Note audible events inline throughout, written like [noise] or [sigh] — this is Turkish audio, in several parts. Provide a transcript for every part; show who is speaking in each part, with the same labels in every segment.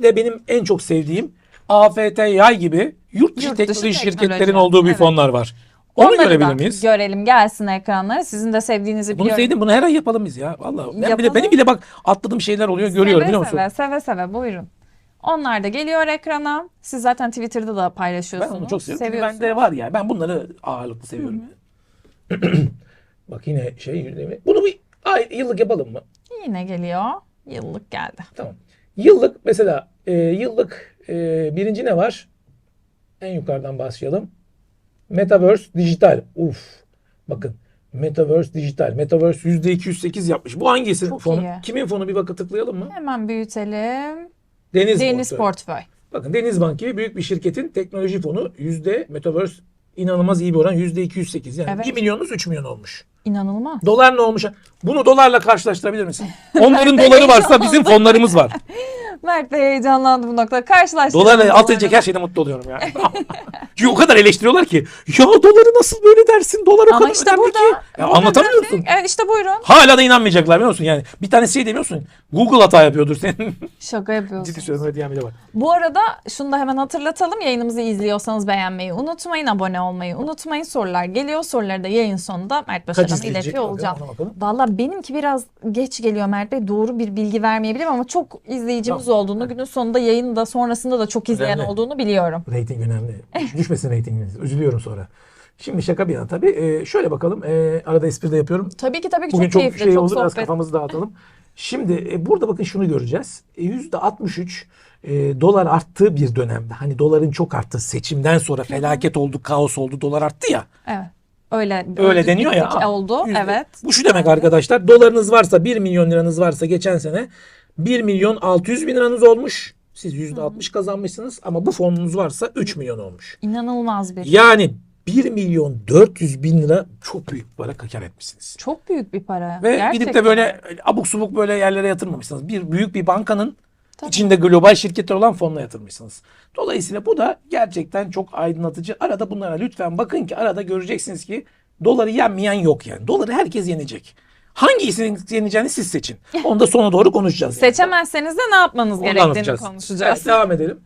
Speaker 1: Bir de benim en çok sevdiğim AFT Yay gibi yurt dışı
Speaker 2: Yurt dışı
Speaker 1: teknoloji şirketlerin olduğu bir
Speaker 2: evet.
Speaker 1: fonlar var. Onu
Speaker 2: Onları
Speaker 1: görebilir miyiz?
Speaker 2: Görelim gelsin ekranlara. Sizin de sevdiğinizi
Speaker 1: Bunu
Speaker 2: biliyorum.
Speaker 1: sevdim. Bunu her ay yapalım biz ya. Vallahi ben bile
Speaker 2: Yapalım.
Speaker 1: benim bile bak atladığım şeyler oluyor. Görüyorum
Speaker 2: seve
Speaker 1: biliyor musun?
Speaker 2: Seve seve seve buyurun. Onlar da geliyor ekrana. Siz zaten Twitter'da da
Speaker 1: Ben
Speaker 2: paylaşıyorsunuz.
Speaker 1: onu çok seviyorum. Çünkü
Speaker 2: Seviyorsunuz.
Speaker 1: bende var ya. Ben bunları ağırlıklı seviyorum. [clears throat] bak yine şey yüzdemi. Bunu bir ay, yıllık yapalım mı?
Speaker 2: Yine geliyor. Yıllık geldi.
Speaker 1: Tamam. Yıllık mesela e, yıllık e, birinci ne var? En yukarıdan başlayalım. Metaverse dijital. Uf. Bakın. Metaverse dijital. Metaverse %208 yapmış. Bu hangisi
Speaker 2: Çok
Speaker 1: fonu?
Speaker 2: iyi.
Speaker 1: Kimin fonu bir bakın tıklayalım mı?
Speaker 2: Hemen büyütelim.
Speaker 1: Deniz,
Speaker 2: Deniz
Speaker 1: Portföy.
Speaker 2: Portföy.
Speaker 1: Bakın Denizbank gibi büyük bir şirketin teknoloji fonu yüzde Metaverse inanılmaz iyi bir oran yüzde 208. Yani
Speaker 2: Evet.
Speaker 1: 1 milyonunuz 3 milyon olmuş.
Speaker 2: İnanılmaz.
Speaker 1: Dolar ne olmuş? Bunu dolarla karşılaştırabilir misin? [laughs] Onların doları varsa bizim fonlarımız var. [laughs]
Speaker 2: Mert Bey heyecanlandı bu noktada. Karşılaştıralım.
Speaker 1: Dolarla alt edecek her şeyde mutlu oluyorum ya. [laughs] Çünkü o kadar eleştiriyorlar ki ya doları nasıl böyle dersin? Dolar o
Speaker 2: Ama
Speaker 1: kadar
Speaker 2: işte
Speaker 1: önemli
Speaker 2: burada.
Speaker 1: ki. Ya
Speaker 2: burada
Speaker 1: anlatamıyorsun.
Speaker 2: Evet işte buyurun.
Speaker 1: Hala da inanmayacaklar biliyor musun? Yani bir tanesi şey demiyorsun. Google hata yapıyordur senin. [laughs]
Speaker 2: Şaka yapıyorsun.
Speaker 1: Ciddi söylüyorum öyle diyen bile var.
Speaker 2: Bu arada şunu da hemen hatırlatalım. Yayınımızı izliyorsanız beğenmeyi unutmayın. Abone olmayı unutmayın. Sorular geliyor. Soruları da yayın sonunda Mert Başaran'a
Speaker 1: izleyecek?
Speaker 2: iletiyor olacağım.
Speaker 1: ona bakalım.
Speaker 2: Valla benimki biraz geç geliyor Mert Bey. Doğru bir bilgi vermeyebilirim ama çok izleyicimiz olduğunu, günün sonunda yayında sonrasında da çok izleyen
Speaker 1: Önemli.
Speaker 2: olduğunu biliyorum.
Speaker 1: Rating önemli. Düş- [laughs] Düşmesin reytinginiz. Üzülüyorum sonra. Şimdi şaka bir yana tabii. Ee, şöyle bakalım. Ee, arada espri de yapıyorum.
Speaker 2: Tabii ki tabii ki
Speaker 1: Bugün
Speaker 2: çok
Speaker 1: çok,
Speaker 2: keyifli,
Speaker 1: şey
Speaker 2: çok
Speaker 1: oldu. Biraz
Speaker 2: sohbet.
Speaker 1: kafamızı dağıtalım. [laughs] Şimdi e, burada bakın şunu göreceğiz. E, %63 e, dolar arttığı bir dönemde. Hani doların çok arttı. Seçimden sonra felaket oldu, kaos oldu. Dolar arttı ya.
Speaker 2: Evet. Öyle
Speaker 1: Öyle deniyor ya.
Speaker 2: Oldu.
Speaker 1: Yüzde-
Speaker 2: Evet.
Speaker 1: Bu şu demek arkadaşlar. Dolarınız varsa 1 milyon liranız varsa geçen sene 1 milyon 600 bin liranız olmuş. Siz %60 kazanmışsınız ama bu fonunuz varsa 3 milyon olmuş.
Speaker 2: İnanılmaz bir.
Speaker 1: Yani 1 milyon 400 bin lira çok büyük bir para kar etmişsiniz.
Speaker 2: Çok büyük bir para.
Speaker 1: Ve
Speaker 2: Gerçekten.
Speaker 1: gidip de böyle abuk subuk böyle yerlere yatırmamışsınız. Bir büyük bir bankanın içinde global şirketler olan fonla yatırmışsınız. Dolayısıyla bu da gerçekten çok aydınlatıcı. Arada bunlara lütfen bakın ki arada göreceksiniz ki doları yenmeyen yok yani. Doları herkes yenecek. Hangisinin yeneceğini siz seçin. Onu da sona doğru konuşacağız. yani.
Speaker 2: Seçemezseniz de ne yapmanız
Speaker 1: Onu
Speaker 2: gerektiğini konuşacağız.
Speaker 1: Evet, devam edelim.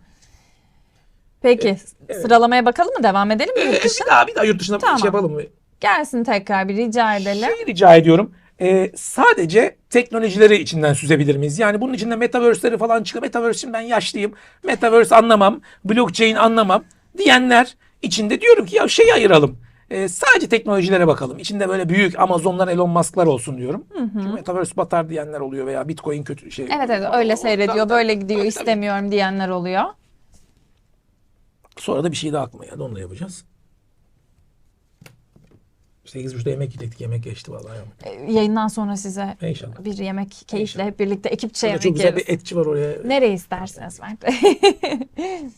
Speaker 2: Peki sıralamaya bakalım mı? Devam edelim mi
Speaker 1: Ee,
Speaker 2: yurt dışı?
Speaker 1: bir daha bir daha yurt dışına bir
Speaker 2: Tamam.
Speaker 1: şey yapalım mı?
Speaker 2: Gelsin tekrar bir rica edelim.
Speaker 1: Şey rica ediyorum. Ee, sadece teknolojileri içinden süzebilir miyiz? Yani bunun içinde metaverse'leri falan çıkıyor. Metaverse için ben yaşlıyım. Metaverse anlamam. Blockchain anlamam. Diyenler içinde diyorum ki ya şey ayıralım. Ee, sadece teknolojilere bakalım. İçinde böyle büyük Amazon'lar, Elon Musk'lar olsun diyorum. Çünkü Metaverse batar diyenler oluyor veya Bitcoin kötü şey.
Speaker 2: Evet evet öyle seyrediyor, böyle gidiyor, istemiyorum diyenler oluyor.
Speaker 1: Sonra da bir şey daha aklıma geldi. Onu da yapacağız. 8.30'da yemek yedik. Yemek geçti vallahi.
Speaker 2: Ee, Yayından sonra size
Speaker 1: İnşallah.
Speaker 2: bir yemek keyifle hep birlikte ekipçe yemek
Speaker 1: çok güzel
Speaker 2: yeriz.
Speaker 1: bir etçi var oraya.
Speaker 2: Nereye isterseniz Mert Bey. [laughs]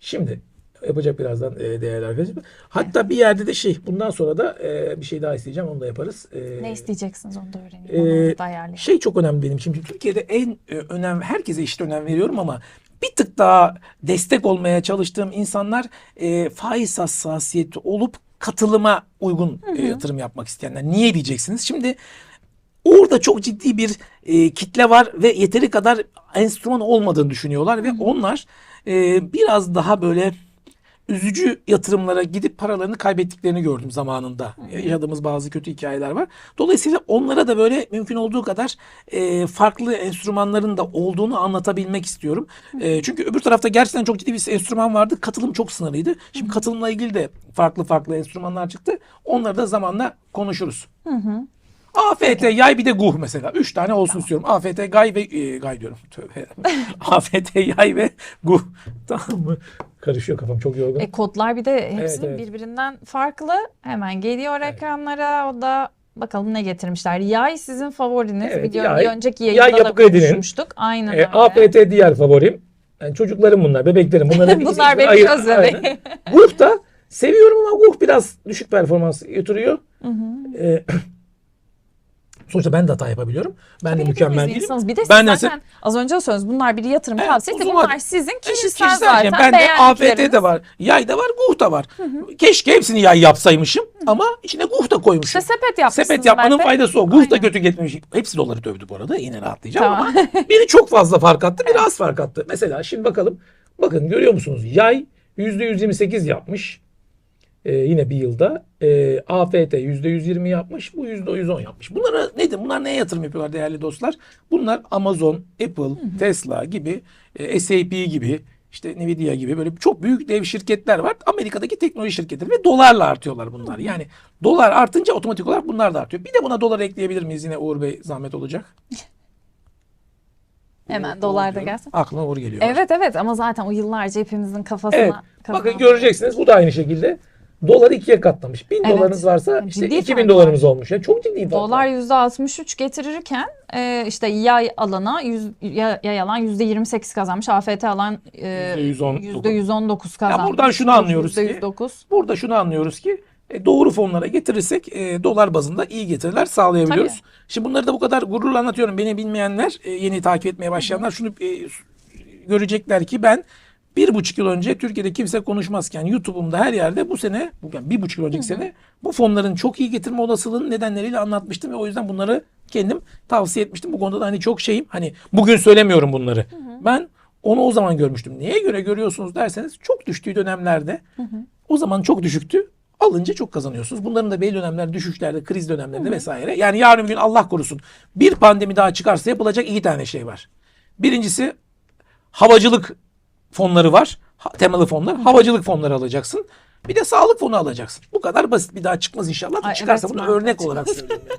Speaker 1: Şimdi yapacak birazdan e, değerli arkadaşlar. Hatta bir yerde de şey bundan sonra da e, bir şey daha isteyeceğim onu da yaparız. E,
Speaker 2: ne isteyeceksiniz onu da öğrenin.
Speaker 1: e,
Speaker 2: Onu da ayarlayın.
Speaker 1: şey çok önemli benim için. Türkiye'de en e, önem herkese eşit önem veriyorum ama bir tık daha destek olmaya çalıştığım insanlar e, faiz hassasiyeti olup katılıma uygun e, yatırım yapmak isteyenler. Niye diyeceksiniz? Şimdi Orada çok ciddi bir e, kitle var ve yeteri kadar enstrüman olmadığını düşünüyorlar ve onlar e, biraz daha böyle üzücü yatırımlara gidip paralarını kaybettiklerini gördüm zamanında. Yaşadığımız bazı kötü hikayeler var. Dolayısıyla onlara da böyle mümkün olduğu kadar e, farklı enstrümanların da olduğunu anlatabilmek istiyorum. E, çünkü öbür tarafta gerçekten çok ciddi bir enstrüman vardı. Katılım çok sınırlıydı. Şimdi katılımla ilgili de farklı farklı enstrümanlar çıktı. Onları da zamanla konuşuruz. AFT yay bir de guh mesela. Üç tane olsun istiyorum. AFT gay ve e, gay diyorum. Tövbe. AFT [laughs] yay ve guh. Tamam mı? Karışıyor kafam çok yorgun.
Speaker 2: E, kodlar bir de hepsinin
Speaker 1: evet.
Speaker 2: birbirinden farklı. Hemen geliyor ekranlara. O da bakalım ne getirmişler. Yay sizin favoriniz.
Speaker 1: Evet,
Speaker 2: Biliyorum
Speaker 1: yay.
Speaker 2: bir önceki
Speaker 1: Yay
Speaker 2: yayında da
Speaker 1: yapı kredinin.
Speaker 2: konuşmuştuk. Aynen
Speaker 1: E,
Speaker 2: öyle.
Speaker 1: AFT diğer favorim. Yani çocuklarım bunlar, bebeklerim. Bunları [laughs] bir-
Speaker 2: Bunlar benim
Speaker 1: ayır-
Speaker 2: göz
Speaker 1: aynen.
Speaker 2: bebeğim.
Speaker 1: Guh da seviyorum ama Guh biraz düşük performans götürüyor. E, sonuçta ben de hata yapabiliyorum. Ben de mükemmel değilim.
Speaker 2: insanız. Bir de
Speaker 1: Ben de
Speaker 2: zaten az önce söylediniz bunlar bir yatırım
Speaker 1: Evet,
Speaker 2: tavsiyesi. Bunlar sizin kişisel,
Speaker 1: Kişisel
Speaker 2: zaten.
Speaker 1: Ben de AFT de var. Yay da var, Guh da var. Keşke hepsini yay yapsaymışım. ama içine guh da koymuş.
Speaker 2: İşte sepet yapmışsınız
Speaker 1: Sepet yapmanın
Speaker 2: Bey.
Speaker 1: faydası o. Guh da kötü gitmemiş. Hepsi doları dövdü bu arada. Yine rahatlayacağım
Speaker 2: Tamam.
Speaker 1: ama biri çok fazla fark attı, biri az fark attı. Mesela şimdi bakalım. Bakın görüyor musunuz? Yay %128 yapmış. Ee, yine bir yılda. Ee, AFT %120 yapmış. Bu %110 yapmış. Bunlara nedir? Bunlar neye yatırım yapıyorlar değerli dostlar? Bunlar Amazon, Apple, Tesla gibi, e, SAP gibi, işte Nvidia gibi böyle çok büyük dev şirketler var. Amerika'daki teknoloji şirketleri ve dolarla artıyorlar bunlar. Yani dolar artınca otomatik olarak bunlar da artıyor. Bir de buna dolar ekleyebilir miyiz yine Uğur Bey zahmet olacak?
Speaker 2: Hemen
Speaker 1: Uğur
Speaker 2: dolar da
Speaker 1: diyorum.
Speaker 2: gelsin.
Speaker 1: Aklına Uğur geliyor.
Speaker 2: Evet evet ama zaten o yıllarca hepimizin kafasına.
Speaker 1: Evet.
Speaker 2: kafasına-
Speaker 1: Bakın göreceksiniz bu da aynı şekilde. Dolar ikiye katlamış. 1000
Speaker 2: Evet.
Speaker 1: dolarınız varsa
Speaker 2: Yani
Speaker 1: işte
Speaker 2: ciddi
Speaker 1: 2000
Speaker 2: fark
Speaker 1: dolarınız olmuş. Yani çok ciddi fark
Speaker 2: Dolar
Speaker 1: var.
Speaker 2: %63 getirirken e, işte yay alana yüz, ya- yay alan %28 kazanmış. AFT alan e,
Speaker 1: %119.
Speaker 2: %119 kazanmış.
Speaker 1: buradan şunu anlıyoruz ki-
Speaker 2: %109.
Speaker 1: Burada şunu anlıyoruz ki e, doğru fonlara getirirsek e, dolar bazında iyi getiriler sağlayabiliyoruz.
Speaker 2: Tabii.
Speaker 1: Şimdi bunları da bu kadar gururla anlatıyorum. Beni bilmeyenler, e, yeni takip etmeye başlayanlar şunu e, görecekler ki ben bir buçuk yıl önce Türkiye'de kimse konuşmazken YouTube'umda her yerde bu sene, yani bir buçuk yıl önceki sene bu fonların çok iyi getirme olasılığının nedenleriyle anlatmıştım ve o yüzden bunları kendim tavsiye etmiştim. Bu konuda da hani çok şeyim. Hani bugün söylemiyorum bunları. Ben onu o zaman görmüştüm. Neye göre görüyorsunuz derseniz çok düştüğü dönemlerde o zaman çok düşüktü. Alınca çok kazanıyorsunuz. Bunların da belli dönemler düşüşlerde, kriz dönemlerinde vesaire. Yani yarın gün Allah korusun bir pandemi daha çıkarsa yapılacak iki tane şey var. Birincisi havacılık fonları var. Ha- temalı fonlar. Havacılık fonları alacaksın. Bir de sağlık fonu alacaksın. Bu kadar basit bir daha çıkmaz inşallah.
Speaker 2: Ay,
Speaker 1: Çıkarsa
Speaker 2: evet,
Speaker 1: bunu örnek olarak söylüyorum. [laughs]